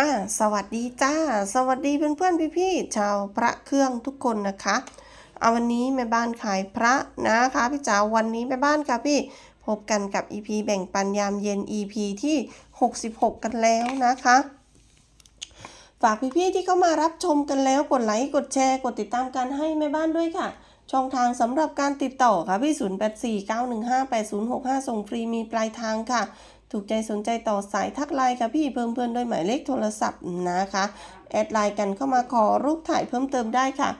อ่าสวัสดีจ้า สวัสดีเพื่อนๆพี่ๆชาวพระเครื่องทุกคนนะคะเอาวันนี้แม่บ้านขายพระนะคะพี่จ๋าวันนี้แม่บ้านค่ะพี่พบกันกับ EP แบ่งปันยามเย็น EP ที่ 66 กันแล้วนะคะ ฝากพี่ๆที่เข้ามารับชมกันแล้วกดไลค์กดแชร์กดติดตามกันให้แม่บ้านด้วยค่ะ ช่องทางสำหรับการติดต่อค่ะพี่ 0849158065 ส่งฟรีมีปลายทางค่ะ ถูกใจสนใจต่อสายทักไลน์ค่ะพี่เพิ่มเพื่อนด้วยหมายเลขโทรศัพท์นะคะแอดไลน์กันเข้ามาขอรูปถ่ายเพิ่มเติมได้ค่ะ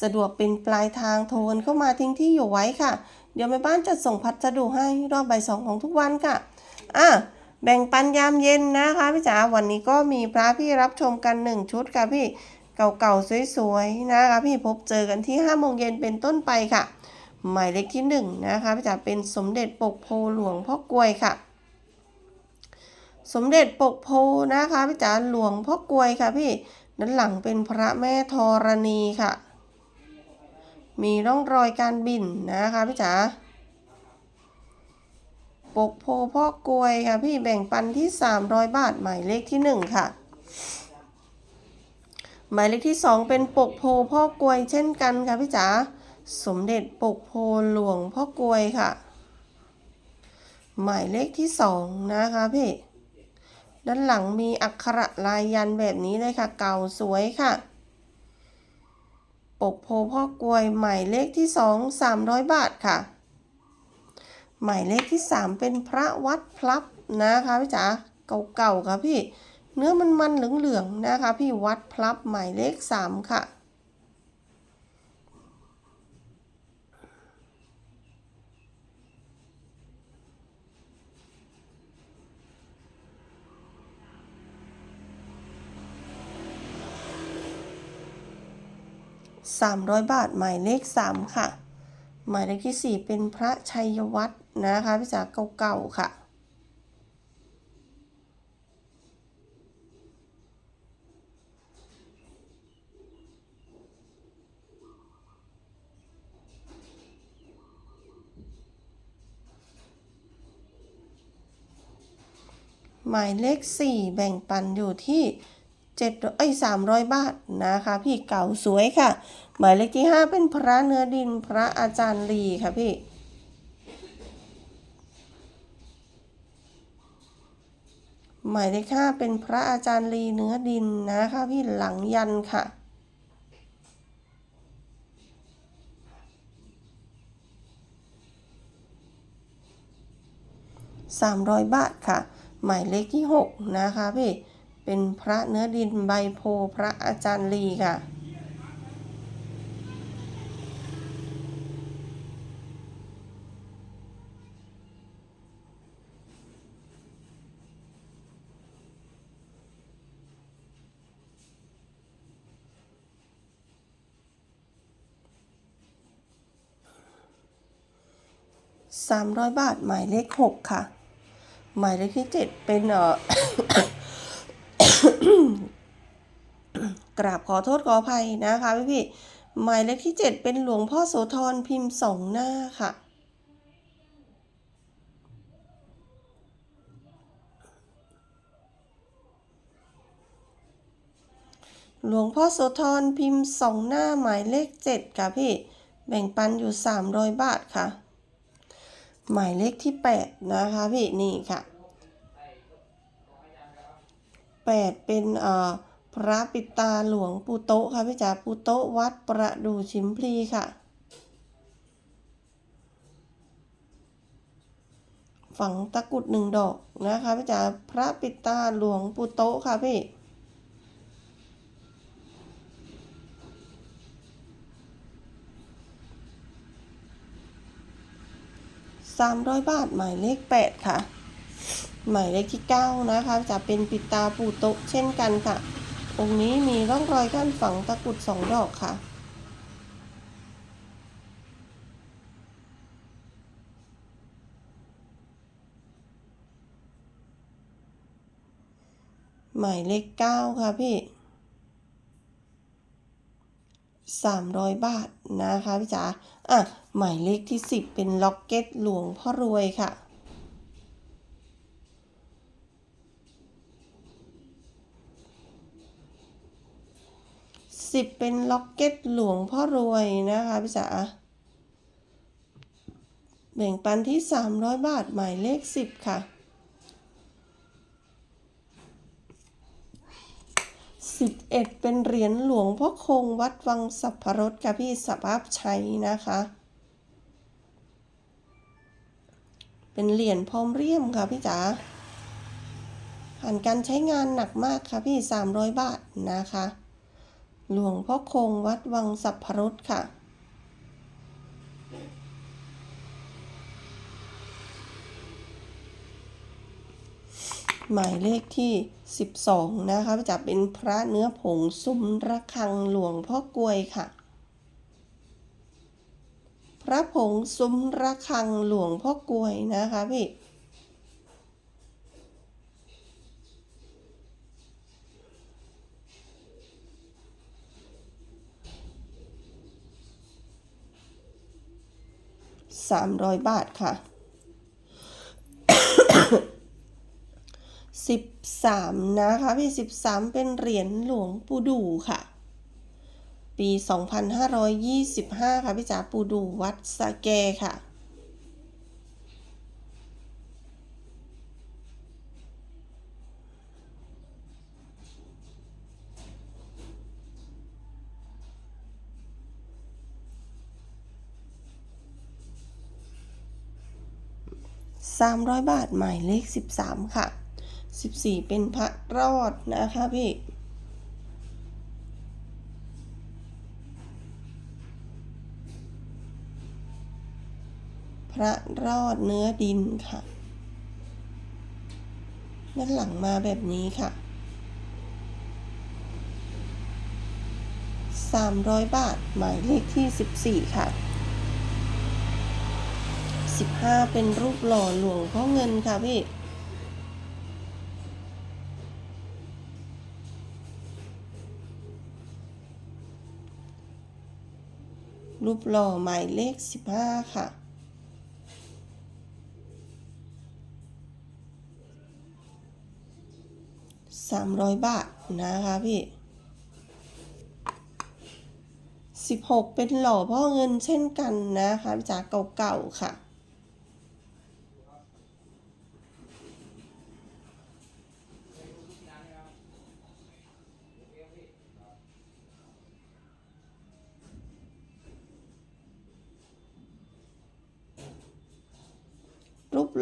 สะดวกเป็นปลายทางโทรเข้ามาทิ้งที่อยู่ไว้ค่ะ เดี๋ยวแม่บ้านจะส่งพัสดุให้รอบบ่ายสองของทุกวันค่ะอะแบ่งปันยามเย็นนะคะพี่จ๋าวันนี้ก็มีพระพี่รับชมกันหนึ่งชุดค่ะพี่เก่าๆสวยๆนะคะพี่พบเจอกันที่5โมงเย็นเป็นต้นไปค่ะ หมายเลขที่1นะคะพี่จ๋าเป็นสมเด็จปกโพหลวงพ่อกลวยค่ะ สมเด็จปกโพนะคะพี่จ๋าหลวงพ่อกลวยค่ะพี่ด้านหลังเป็นพระแม่ธรณีค่ะ มีร่องรอยการบินนะคะพี่จ๋าปกโพพ่อกลวยค่ะพี่แบ่งปันที่ 300 บาทหมายเลขที่ 1 ค่ะ หมายเลขที่ 2 เป็นปกโพพ่อกลวยเช่นกันค่ะพี่จ๋าสมเด็จปกโพหลวงพ่อกลวยค่ะ หมายเลขที่ 2 นะคะพี่ ด้านหลังมีอักขระลายยันแบบนี้เลยค่ะ เก่าสวยค่ะ ปกโพพ่อกลวยหมายเลขที่2 300บาทค่ะ หมายเลขที่3เป็นพระวัดพลับนะคะพี่จ๋าเก่าๆค่ะพี่ เนื้อมันมันๆเหลืองๆนะคะ พี่วัดพลับหมายเลข3ค่ะ 300 บาทหมายเลข 3 ค่ะ หมายเลขที่ 4 เป็นพระชัยวัฒน์นะคะพี่จ๋าเก่าๆค่ะหมายเลข 4 แบ่งปันอยู่ที่ 7เอ้ย300 บาทนะคะ พี่เก่าสวยค่ะ หมายเลขที่ 5 เป็นพระเนื้อดินพระอาจารย์ลีค่ะพี่หมายเลข5เป็นพระอาจารย์ลีเนื้อดินนะคะพี่หลังยันค่ะ300บาทค่ะ หมายเลขที่6นะคะพี่ เป็นพระเนื้อดินใบโพพระอาจารย์ลีค่ะ 300 บาทหมายเลข 6 ค่ะ หมายเลขที่ 7 เป็นเอ่อ กราบขอโทษขออภัยนะคะพี่พี่ๆหมายเลขที่ 7 เป็นหลวงพ่อโสธรพิมพ์สองหน้าค่ะ หลวงพ่อโสธรพิมพ์สองหน้าหมายเลข 7 ค่ะพี่ แบ่งปันอยู่ 300 บาทค่ะ หมายเลขที่ 8 นะคะพี่ นี่ค่ะ 8 เป็นเอ่อ พระปิตาหลวงปูโตะค่ะพี่จ๋าปูโตะวัดประดู่ชิมพลีค่ะ ฝังตะกรุดหนึ่งดอกนะคะพี่จ๋าพระปิตาหลวงปูโตะค่ะพี่300บาทหมายเลข8ค่ะ หมายเลขที่9นะคะจะเป็นปิตาปูโตะเช่นกันค่ะ องนี้มีร่องรอยการฝังตะกุดสองดอกค่ะ หมายเลข9ค่ะพี่300บาทนะคะพี่จ๋าอะหมายเลขที่10เป็นล็อกเก็ตหลวงพ่อรวยค่ะ สิบเป็นล็อกเก็ตหลวงพ่อรวยนะคะพี่จ๋าแบ่งปันที่ 300 บาทหมายเลข 10 ค่ะ 11 เป็นเหรียญหลวงพ่อคงวัดวังสัพพรสค่ะพี่สภาพชัยนะคะ เป็นเหรียญพร้อมเรียมค่ะพี่จ๋าผ่านการใช้งานหนักมากค่ะพี่ 300 บาทนะคะ หลวงพ่อคงวัดวังสัพพรสค่ะ หมายเลขที่ 12 นะคะจะเป็นพระเนื้อผงซุ้มระฆังหลวงพ่อกลวยค่ะ พระผงซุ้มระฆังหลวงพ่อกลวยนะคะพี่ 300 บาทค่ะ 13 นะคะพี่ 13 เป็นเหรียญหลวงปู่ดูค่ะ ปี 2525 ค่ะพี่จ๋าปู่ดูวัดสะแกค่ะ 300 บาทหมายเลข 13 ค่ะ 14 เป็นพระรอดนะคะพี่พระรอดเนื้อดินค่ะด้านหลังมาแบบนี้ค่ะ 300 บาท หมายเลขที่ 14 ค่ะ 15เป็นรูปหล่อหลวงพ่อเงินค่ะพี่รูปหล่อหมายเลข 15 ค่ะ300บาทนะคะพี่16เป็นหล่อพ่อเงินเช่นกันนะคะจากเก่าๆค่ะ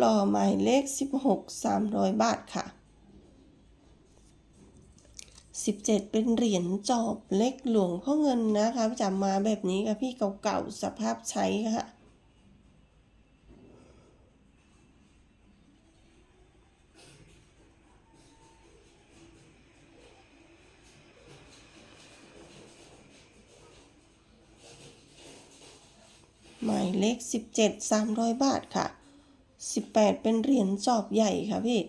รูปหล่อหมายเลข 16 300 บาทค่ะ 17 เป็นเหรียญจอบเล็กหลวงพ่อเงินนะคะจะมาแบบนี้ค่ะพี่เก่าๆสภาพใช้ค่ะหมายเลข 17 300 บาทค่ะ 18เป็นเหรียญจอบใหญ่ค่ะพี่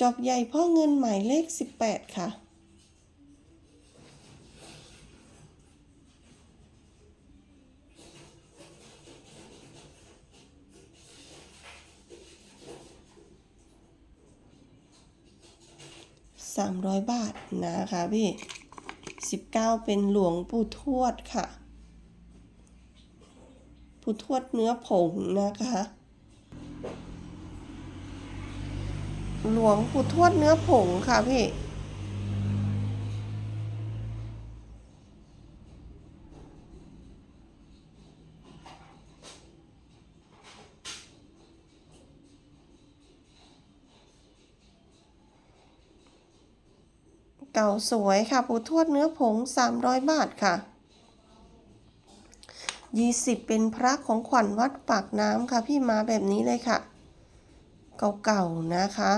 จอบใหญ่พ่อเงินหมายเลข18ค่ะ300บาทนะคะพี่ 19 เป็นหลวงปู่ทวดค่ะ ปู่ทวดเนื้อผงนะคะ หลวงปู่ทวดเนื้อผงค่ะพี่ เก่าสวยค่ะ ปูทวดเนื้อผง 300 บาทค่ะ 20 เป็นพระของขวัญวัดปากน้ำค่ะ พี่มาแบบนี้เลยค่ะ เก่าๆนะคะ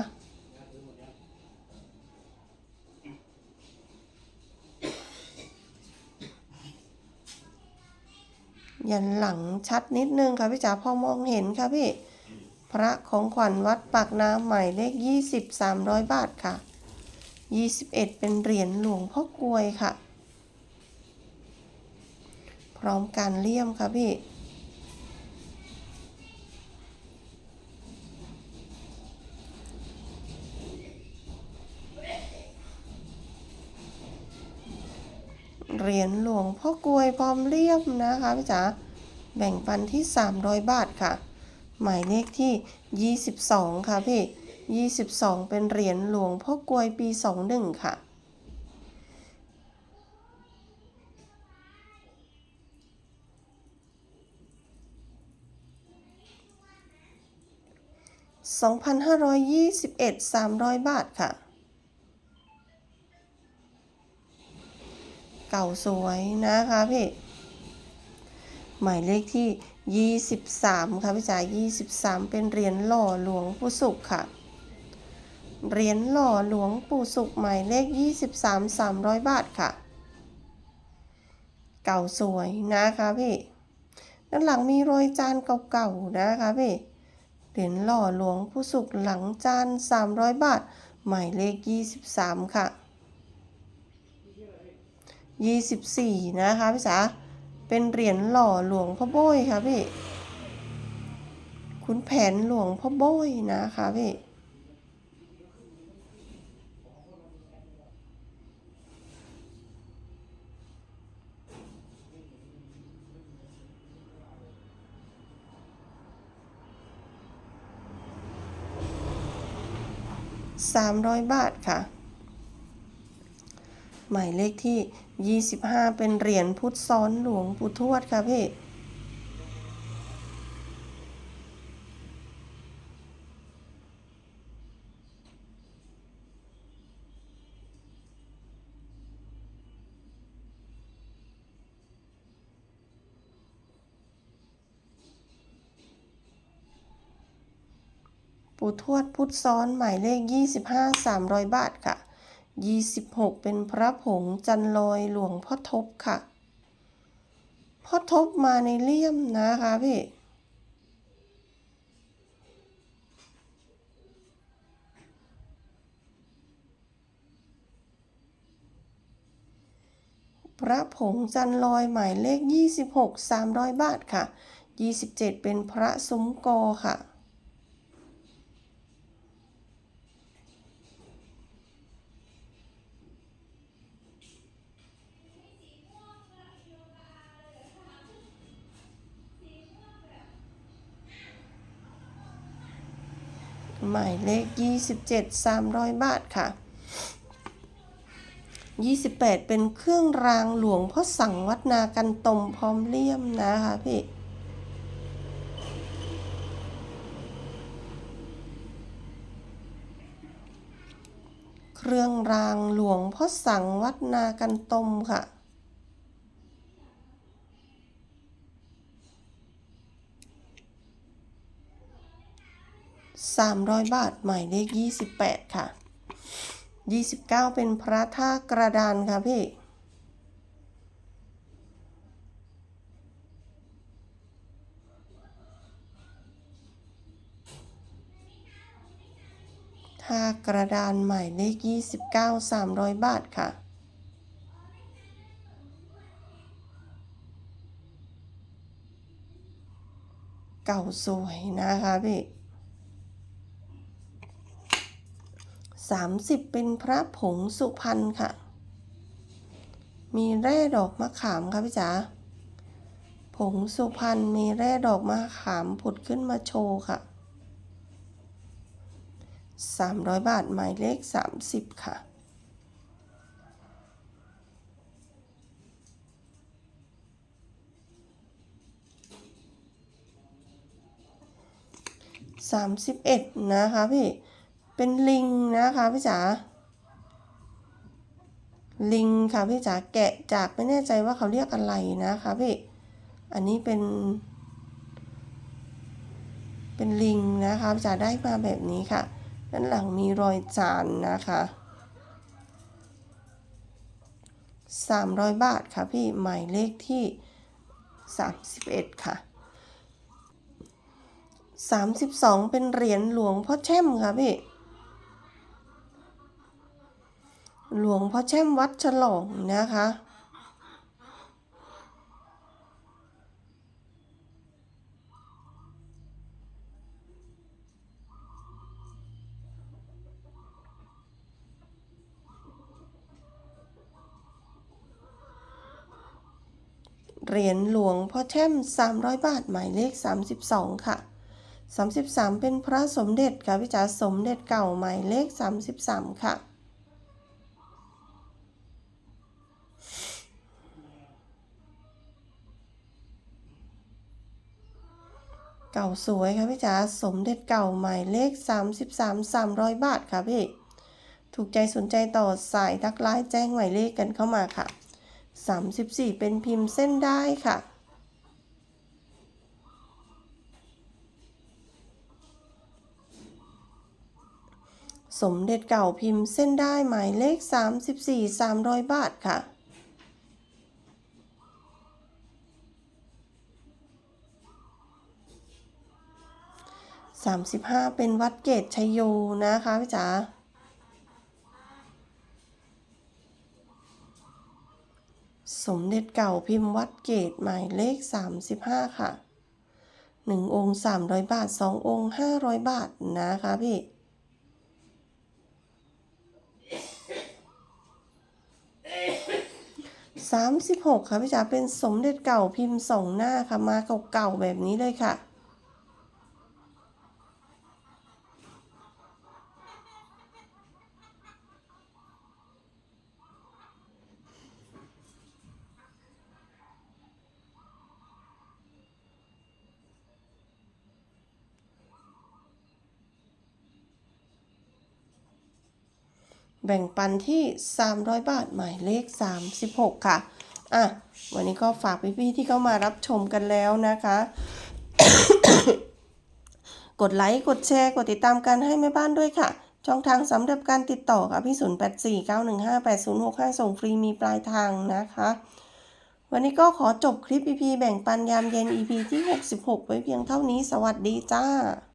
ยันหลังชัดนิดนึงค่ะพี่จ๋าพอมองเห็นค่ะพี่ พระของขวัญวัดปากน้ำใหม่เลข20 300บาทค่ะ 21 เป็นเหรียญหลวงพ่อกลวยค่ะ พร้อมการเลี่ยมค่ะพี่เหรียญหลวงพ่อกลวยพร้อมเลี่ยมนะคะพี่จ๋าแบ่งปันที่ 300 บาทค่ะ หมายเลขที่ 22 ค่ะพี่ 22 เป็นเหรียญหลวงพ่อกลวยปี 21 ค่ะ 2,521 300 บาทค่ะ เก่าสวยนะคะพี่ หมายเลขที่ 23 ค่ะพี่จ๋า23 เป็นเหรียญหล่อหลวงปู่สุขค่ะ เหรียญหล่อหลวงปู่สุขหมายเลข 23 300 บาทค่ะ เก่าสวยนะคะพี่ด้านหลังมีรอยจานเก่าๆนะคะพี่เหรียญหล่อหลวงผู้สุขหลังจาน 300 บาท หมายเลข 23 ค่ะ 24 นะคะพี่จ๋าเป็นเหรียญหล่อหลวงพ่อโบยค่ะพี่คุณแผนหลวงพ่อโบยนะคะพี่ 300 บาทค่ะ หมายเลขที่ 25 เป็นเหรียญพุทธซ้อนหลวงปู่ทวดค่ะพี่ ปู่ทวดพุทธซ้อนหมายเลข 25 300 บาทค่ะ 26 เป็นพระผงจันลอยหลวงพ่อทบค่ะ พ่อทบมาในเลี่ยมนะคะพี่พระผงจันลอยหมายเลข 26 300 บาทค่ะ 27 เป็นพระซุ้มกอค่ะ หมายเลข 27 300 บาทค่ะ 28 เป็นเครื่องรางหลวงพ่อสั่งวัดนากันตมพร้อมเลี่ยมนะคะพี่เครื่องรางหลวงพ่อสังวัดนากันตมค่ะ 300 บาท หมายเลข 28 ค่ะ 29 เป็นพระท่ากระดานค่ะพี่ท่ากระดานหมายเลข 29 300 บาทค่ะเก่าสวยนะคะพี่ 30 เป็นพระผงสุพรรณค่ะ มีแร่ดอกมะขามค่ะพี่จ๋า ผงสุพรรณมีแร่ดอกมะขามผุดขึ้นมาโชว์ค่ะ 300 บาทหมายเลข 30 ค่ะ31นะคะพี่ เป็นลิงนะคะพี่จ๋าลิงค่ะพี่จ๋าแกะจากไม่แน่ใจว่าเขาเรียกอะไรนะคะพี่ อันนี้เป็น เป็นลิงนะคะพี่จ๋าได้มาแบบนี้ค่ะ ด้านหลังมีรอยจานนะคะ300บาทค่ะพี่หมายเลขที่31ค่ะ32เป็นเหรียญหลวงพ่อแช่มค่ะพี่ หลวงพ่อแช่มวัดฉลองนะคะ เหรียญหลวงพ่อแช่ม 300 บาท หมายเลข 32 ค่ะ 33 เป็นพระสมเด็จค่ะพี่จ๋าสมเด็จเก่าหมายเลข 33 ค่ะ เก่าสวยค่ะพี่จ๋าสมเด็จเก่าหมายเลข 33 300 บาทค่ะพี่ ถูกใจสนใจต่อสายทักไลน์แจ้งหมายเลขกันเข้ามาค่ะ 34 เป็นพิมพ์เส้นได้ค่ะสมเด็จเก่าพิมพ์เส้นได้หมายเลข 34 300 บาทค่ะ 35 เป็นวัดเกตชัยโยนะคะพี่จ๋าสมเด็จเก่าพิมพ์วัดเกตหมายเลข 35 ค่ะ 1 องค์ 300 บาท 2 องค์ 500 บาทนะคะพี่36ค่ะพี่จ๋าเป็นสมเด็จเก่าพิมพ์สองหน้าค่ะมาเก่าๆแบบนี้เลยค่ะ แบ่งปันที่ 300 บาทหมายเลข 36 ค่ะ อะ วันนี้ก็ฝากพี่ๆที่เข้ามารับชมกันแล้วนะคะ กดไลค์ กดแชร์ กดติดตามกันให้แม่บ้านด้วยค่ะ ช่องทางสำหรับการติดต่อค่ะพี่0849158065 ส่งฟรีมีปลายทางนะคะ วันนี้ก็ขอจบคลิป EP แบ่งปันยามเย็น EP ที่ 66 ไว้เพียงเท่านี้ สวัสดีจ้า